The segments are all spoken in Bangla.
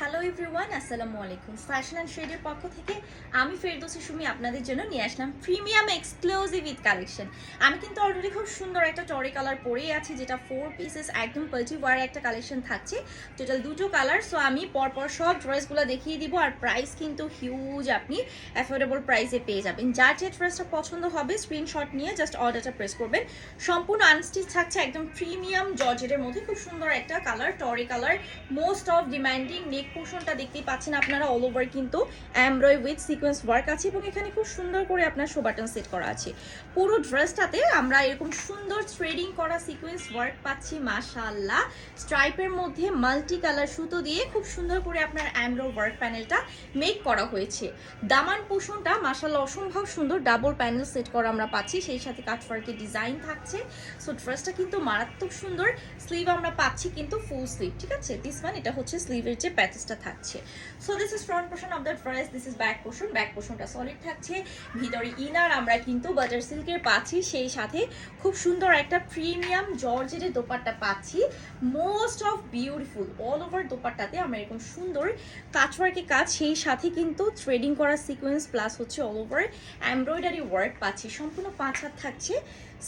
হ্যালো এভরিওয়ান আসসালামু আলাইকুম ফ্যাশন অ্যান্ড শেডের পক্ষ থেকে আমি ফেরদৌসি সুমি আপনাদের জন্য নিয়ে আসলাম প্রিমিয়াম এক্সক্লুসিভ ঈদ কালেকশন আমি কিন্তু অলরেডি খুব সুন্দর একটা টরে কালার পরেই আছি, যেটা ফোর পিসেস একদম পাল্টি ওয়ার একটা কালেকশন থাকছে। টোটাল দুটো কালার সো আমি পরপর সব ড্রেসগুলো দেখিয়ে দিব, আর প্রাইস কিন্তু হিউজ আপনি অ্যাফোর্ডেবল প্রাইসে পেয়ে যাবেন। যার যে ড্রেসটা পছন্দ হবে স্ক্রিনশট নিয়ে জাস্ট অর্ডারটা প্রেস করবেন। সম্পূর্ণ আনস্টিচ থাকছে একদম প্রিমিয়াম জর্জেটের মধ্যে। খুব সুন্দর একটা কালার টরে colour most of demanding neck পোর্শনটা দেখতেই পাচ্ছেন আপনারা অল ওভার কিন্তু এমব্রয় উইথ সিকোয়েন্স ওয়ার্ক আছে এবং এখানে খুব সুন্দর করে আপনার শো বাটন সেট করা আছে। পুরো ড্রেসটাতে আমরা এরকম সুন্দর থ্রেডিং করা সিকোয়েন্স ওয়ার্ক পাচ্ছি, মাশাআল্লাহ। স্ট্রাইপের মধ্যে মাল্টি কালার সুতো দিয়ে খুব সুন্দর করে আপনার অ্যামব্রো ওয়ার্ক প্যানেলটা মেক করা হয়েছে। দামান পোষণটা, মাশাআল্লাহ, অসম্ভব সুন্দর ডাবল প্যানেল সেট করা আমরা পাচ্ছি। সেই সাথে কাঠওয়ার্কের ডিজাইন থাকছে। সো ড্রেসটা কিন্তু মারাত্মক সুন্দর। স্লিভ আমরা পাচ্ছি কিন্তু ফুল স্লিভ ঠিক আছে? দিস ওয়ান এটা হচ্ছে স্লিভের যে প্যাচেসটা থাকছে। So this is front portion of the dress this is back portion back পোর্শনটা সলিড থাকছে। ভিতরে ইনার আমরা কিন্তু বাটার সিল্কের পাচ্ছি, সেই সাথে খুব সুন্দর একটা প্রিমিয়াম জর্জের দোপাট্টা পাচ্ছি। Most of beautiful all over দোপাট্টাতে আমরা এরকম সুন্দর কাচওয়ার্কের কাজ, সেই সাথে কিন্তু থ্রেডিং করা সিকোয়েন্স প্লাস হচ্ছে অল ওভার এমব্রয়ডারি ওয়ার্ক পাচ্ছি। সম্পূর্ণ পাঁচ হাত থাকছে।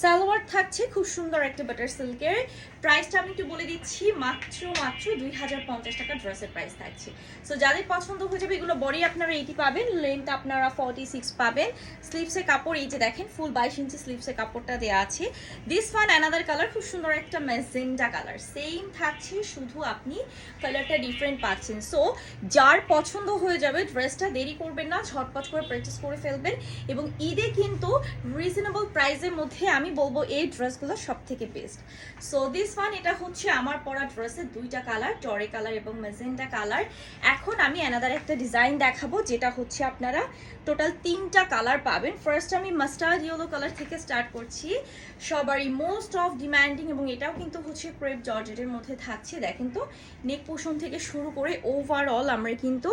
সালোয়ার থাকছে খুব সুন্দর একটা বাটার সিল্কের প্রাইসটা আমি একটু বলে দিচ্ছি, মাত্র মাত্র দুই হাজার পঞ্চাশ টাকা ড্রেসের প্রাইস থাকছে। সো যাদের পছন্দ হয়ে যাবে, এগুলো বডি আপনারা এইটি পাবেন লেন্থ আপনারা ফর্টি সিক্স পাবেন স্লিভসের কাপড়, এই যে দেখেন ফুল বাইশ ইঞ্চি স্লিভসের কাপড়টা দেওয়া আছে। দিস ওয়ান অ্যানাদার কালার খুব সুন্দর একটা মেজেন্ডা কালার সেম থাকছে, শুধু আপনি কালারটা ডিফারেন্ট পাচ্ছেন। সো যার পছন্দ হয়ে যাবে ড্রেসটা দেরি করবেন না, ঝটপট করে পারচেস করে ফেলবেন। এবং ঈদে কিন্তু রিজনেবল প্রাইসের মধ্যে আমি বলব এই ড্রেসগুলো সব থেকে বেস্ট সো দিস ওয়ান এটা হচ্ছে আমার পরা ড্রেসের দুইটা কালার টরে কালার এবং মেজেন্টা কালার এখন আমি অ্যানাদার একটা ডিজাইন দেখাবো, যেটা হচ্ছে আপনারা টোটাল তিনটা কালার পাবেন। ফার্স্ট আমি মাস্টার্ড ইয়েলো কালার থেকে স্টার্ট করছি। সবারই মোস্ট অফ ডিমান্ডিং এবং এটাও কিন্তু হচ্ছে ক্রেপ জর্জেটের মধ্যে থাকছে। দেখেন তো নেক পোষণ থেকে শুরু করে ওভারঅল আমরা কিন্তু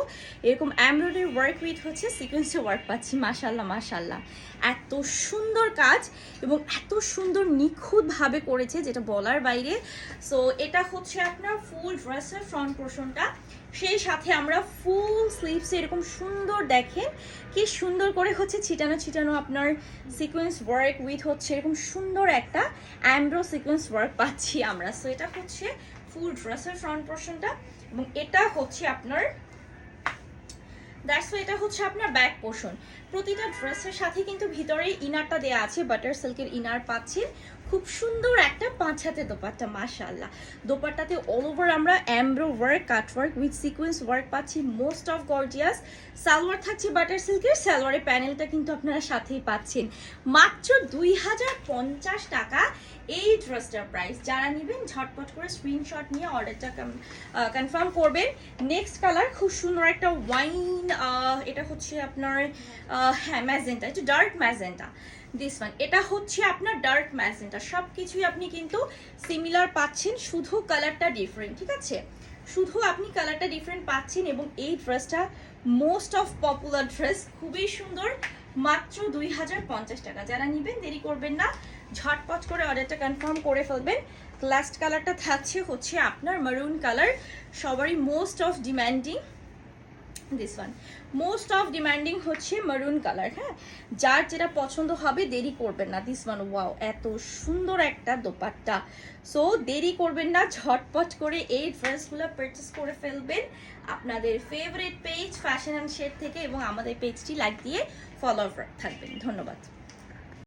এরকম এমব্রয়ডারি ওয়ার্ক উইথ হচ্ছে সিকোয়েন্সে ওয়ার্ক পাচ্ছি। মাশাল্লাহ মাশাল্লাহ এত সুন্দর কাজ এবং এত সুন্দর নিখুঁতভাবে করেছে যেটা বলার বাইরে। সো এটা হচ্ছে আপনার ফুল ড্রেসের ফ্রন্ট পোর্শনটা সেই সাথে আমরা ফুল স্লিভস এরকম সুন্দর দেখেন কি সুন্দর করে হচ্ছে ছিটানো ছিটানো আপনার সিকোয়েন্স ওয়ার্ক উইথ হচ্ছে এরকম সুন্দর একটা অ্যামব্রো সিকোয়েন্স ওয়ার্ক পাচ্ছি আমরা। সো এটা হচ্ছে ফুল ড্রেসের ফ্রন্ট পোর্শনটা এবং এটা হচ্ছে আপনার দ্যাটস এটা হচ্ছে আপনার ব্যাক পোর্শন প্রতিটা ড্রেসের সাথে কিন্তু ভিতরে ইনারটা দেয়া আছে বাটার সিল্কের ইনার পাচ্ছেন। খুব সুন্দর একটা পাঁচ হাতে দোপাট্টা, মাশাআল্লাহ। দোপাট্টাতে অল ওভার আমরা অ্যামব্রো work cut work with sequence work পাচ্ছি মোস্ট অফ গর্জিয়াস সালোয়ার থাকছে বাটার সিল্কের সালোয়ারের প্যানেলটা কিন্তু আপনারা সাথেই পাচ্ছেন। মাত্র দুই হাজার পঞ্চাশ টাকা এই ড্রেসটার প্রাইস যারা নেবেন, ঝটপট করে স্ক্রিনশট নিয়ে অর্ডারটা কনফার্ম করবেন। নেক্সট কালার খুব সুন্দর একটা ওয়াইন এটা হচ্ছে আপনার হ্যাঁ ম্যাজেন্টা একটু ডার্ক ম্যাজেন্টা দিস ওয়ান এটা হচ্ছে আপনার ডার্ক ম্যাজেন্টা সব কিছুই আপনি কিন্তু সিমিলার পাচ্ছেন, শুধু কালারটা ডিফারেন্ট ঠিক আছে? শুধু আপনি কালারটা ডিফারেন্ট পাচ্ছেন এবং এই ড্রেসটা মোস্ট অফ পপুলার ড্রেস খুবই সুন্দর, মাত্র দুই হাজার পঞ্চাশ টাকা। যারা নেবেন, দেরি করবেন না, ঝটপট করে অর্ডারটা কনফার্ম করে ফেলবেন। লাস্ট কালারটা থাকছে হচ্ছে আপনার মারুন কালার সবারই most of demanding this one most of demanding হচ্ছে মারুন কালার হ্যাঁ? যার যেটা পছন্দ হবে দেরি করবেন না দিস ওয়ান ওয়াও এত সুন্দর একটা দোপাট্টা। সো দেরি করবেন না, ঝটপট করে এই ড্রেসগুলো পারচেস করে ফেলবেন। আপনাদের favourite page fashion and shade থেকে এবং আমাদের পেজটি লাইক দিয়ে ফলো থাকবেন। ধন্যবাদ।